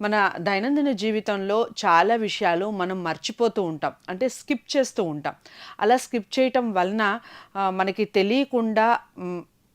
మన దైనందిన జీవితంలో చాలా విషయాలు మనం మర్చిపోతూ ఉంటాం. అంటే స్కిప్ చేస్తూ ఉంటాం. అలా స్కిప్ చేయటం వలన మనకి తెలియకుండా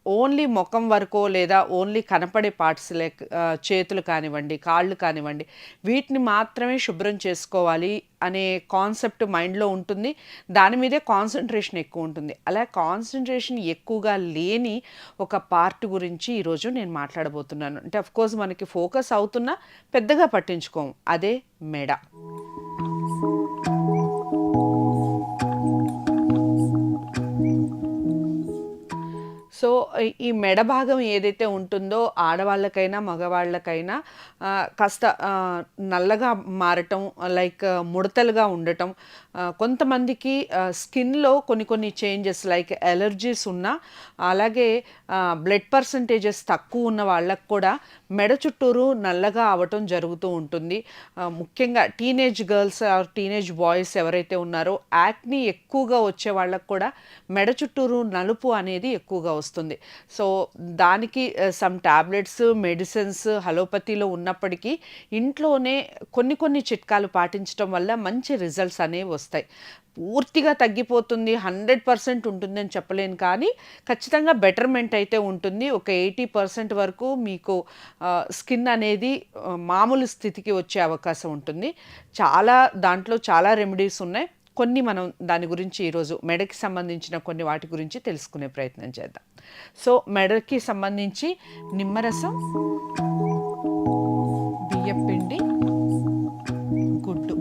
ఓన్లీ ముఖం వరకో లేదా ఓన్లీ కనపడే పార్ట్స్ లైక్ చేతులు కానివ్వండి కాళ్ళు కానివ్వండి వీటిని మాత్రమే శుభ్రం చేసుకోవాలి అనే కాన్సెప్ట్ మైండ్లో ఉంటుంది. దాని మీదే కాన్సన్ట్రేషన్ ఎక్కువ ఉంటుంది. అలా కాన్సన్ట్రేషన్ ఎక్కువగా లేని ఒక పార్ట్ గురించి ఈరోజు నేను మాట్లాడబోతున్నాను. అంటే అఫ్కోర్స్ మనకి ఫోకస్ అవుతున్నా పెద్దగా పట్టించుకోము. అదే మెడ. సో ఈ- మెడ భాగం ఏదైతే ఉంటుందో ఆడవాళ్ళకైనా మగవాళ్ళకైనా కాస్త నల్లగా మారటం లైక్ ముడతలుగా ఉండటం కొంతమందికి స్కిన్లో కొన్ని కొన్ని చేంజెస్ లైక్ ఎలర్జీస్ ఉన్నా అలాగే బ్లడ్ పర్సంటేజెస్ తక్కువ ఉన్న వాళ్ళకు కూడా మెడ చుట్టూరు నల్లగా అవటం జరుగుతూ ఉంటుంది. ముఖ్యంగా teenage girls or teenage boys ఎవరైతే ఉన్నారో యాక్ని ఎక్కువగా వచ్చే వాళ్ళకు కూడా మెడ చుట్టూరు నలుపు అనేది ఎక్కువగా వస్తుంది. వస్తుంది. సో దానికి సమ్ టాబ్లెట్స్ మెడిసిన్స్ హలోపతిలో ఉన్నప్పటికీ ఇంట్లోనే కొన్ని కొన్ని చిట్కాలు పాటించడం వల్ల మంచి రిజల్ట్స్ అనేవి వస్తాయి. పూర్తిగా తగ్గిపోతుంది హండ్రెడ్ పర్సెంట్ ఉంటుందని చెప్పలేను కానీ ఖచ్చితంగా బెటర్మెంట్ అయితే ఉంటుంది. ఒక ఎయిటీ పర్సెంట్ వరకు మీకు స్కిన్ అనేది మామూలు స్థితికి వచ్చే అవకాశం ఉంటుంది. చాలా దాంట్లో చాలా రెమెడీస్ ఉన్నాయి. కొన్ని మనం దాని గురించి ఈరోజు మెడకి సంబంధించిన కొన్ని వాటి గురించి తెలుసుకునే ప్రయత్నం చేద్దాం. సో మెడకి సంబంధించి నిమ్మరసం బియ్యపిండి గుడ్డు.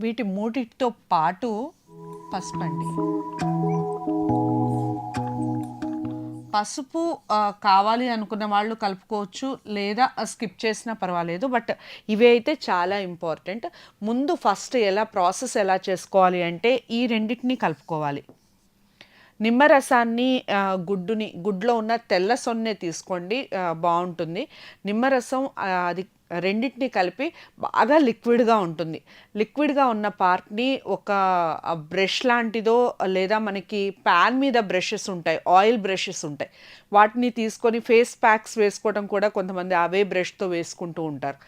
వీటి మూటితో పాటు పసుపండి పసుపు కావాలి అనుకున్న వాళ్ళు కలుపుకోవచ్చు లేదా స్కిప్ చేసినా పర్వాలేదు. బట్ ఇవి అయితే చాలా ఇంపార్టెంట్. ముందు ఫస్ట్ ఎలా ప్రాసెస్ ఎలా చేసుకోవాలి అంటే ఈ రెండింటిని కలుపుకోవాలి. నిమ్మరసాన్ని గుడ్డుని గుడ్లో ఉన్న తెల్ల సొన్నే తీసుకోండి బాగుంటుంది. నిమ్మరసం అది రెండింటిని కలిపి బాగా లిక్విడ్గా ఉంటుంది. లిక్విడ్గా ఉన్న పార్ట్ని ఒక బ్రష్ లాంటిదో లేదా మనకి ప్యాన్ మీద బ్రషెస్ ఉంటాయి ఆయిల్ బ్రషెస్ ఉంటాయి. వాటిని తీసుకొని ఫేస్ ప్యాక్స్ వేసుకోవడం కూడా కొంతమంది అవే బ్రష్తో వేసుకుంటూ ఉంటారు.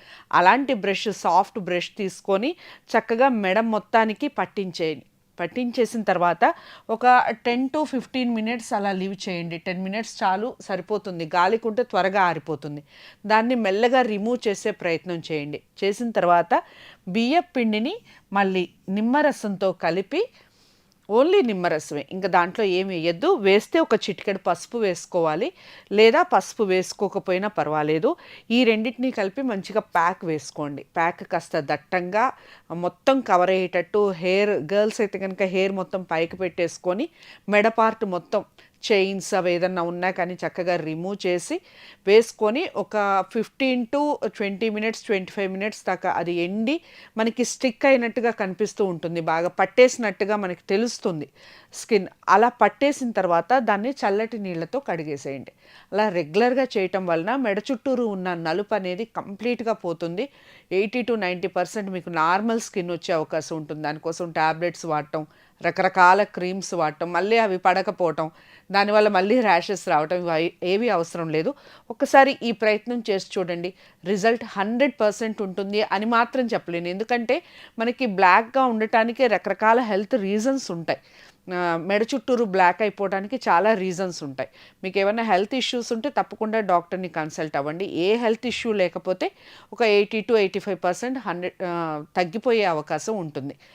అలాంటి బ్రష్ సాఫ్ట్ బ్రష్ తీసుకొని చక్కగా మెడ మొత్తానికి పట్టించేయండి. పట్టించేసిన తర్వాత ఒక టెన్ టు ఫిఫ్టీన్ మినిట్స్ అలా లీవ్ చేయండి. టెన్ మినిట్స్ చాలు సరిపోతుంది. గాలికుంటే త్వరగా ఆరిపోతుంది. దాన్ని మెల్లగా రిమూవ్ చేసే ప్రయత్నం చేయండి. చేసిన తర్వాత బియ్య పిండిని మళ్ళీ నిమ్మరసంతో కలిపి ఓన్లీ నిమ్మరసమే. ఇంకా దాంట్లో ఏమి వేయద్దు. వేస్తే ఒక చిటికెడు పసుపు వేసుకోవాలి. లేదా పసుపు వేసుకోకపోయినా పర్వాలేదు. ఈ రెండింటిని కలిపి మంచిగా ప్యాక్ వేసుకోండి. ప్యాక్ కాస్త దట్టంగా మొత్తం కవర్ అయ్యేటట్టు హెయిర్ గర్ల్స్ అయితే కనుక హెయిర్ మొత్తం పైకి పెట్టేసుకొని మెడ పార్ట్ మొత్తం చైన్స్ అవి ఏదన్నా ఉన్నా కానీ చక్కగా రిమూవ్ చేసి వేసుకొని ఒక fifteen to twenty minutes twenty five minutes దాకా అది ఎండి మనకి స్టిక్ అయినట్టుగా కనిపిస్తూ ఉంటుంది. బాగా పట్టేసినట్టుగా మనకి తెలుస్తుంది. స్కిన్ అలా పట్టేసిన తర్వాత దాన్ని చల్లటి నీళ్ళతో కడిగేసేయండి. అలా రెగ్యులర్గా చేయటం వలన మెడ చుట్టూరు ఉన్న నలుపు అనేది కంప్లీట్గా పోతుంది. ఎయిటీ టు నైంటీ పర్సెంట్ మీకు నార్మల్ స్కిన్ వచ్చే అవకాశం ఉంటుంది. దానికోసం ట్యాబ్లెట్స్ వాడటం రకరకాల క్రీమ్స్ వాడటం మళ్ళీ అవి పడకపోవటం దానివల్ల మళ్ళీ ర్యాషెస్ రావటం ఇవి ఏవి అవసరం లేదు. ఒకసారి ఈ ప్రయత్నం చేసి చూడండి. రిజల్ట్ హండ్రెడ్ పర్సెంట్ ఉంటుంది అని మాత్రం చెప్పలేను. ఎందుకంటే మనకి బ్లాక్గా ఉండటానికి రకరకాల హెల్త్ రీజన్స్ ఉంటాయి. మెడ చుట్టూరు బ్లాక్ అయిపోవడానికి చాలా రీజన్స్ ఉంటాయి. మీకు ఏమైనా హెల్త్ ఇష్యూస్ ఉంటే తప్పకుండా డాక్టర్ని కన్సల్ట్ అవ్వండి. ఏ హెల్త్ ఇష్యూ లేకపోతే ఒక eighty to eighty five percent hundred తగ్గిపోయే అవకాశం ఉంటుంది.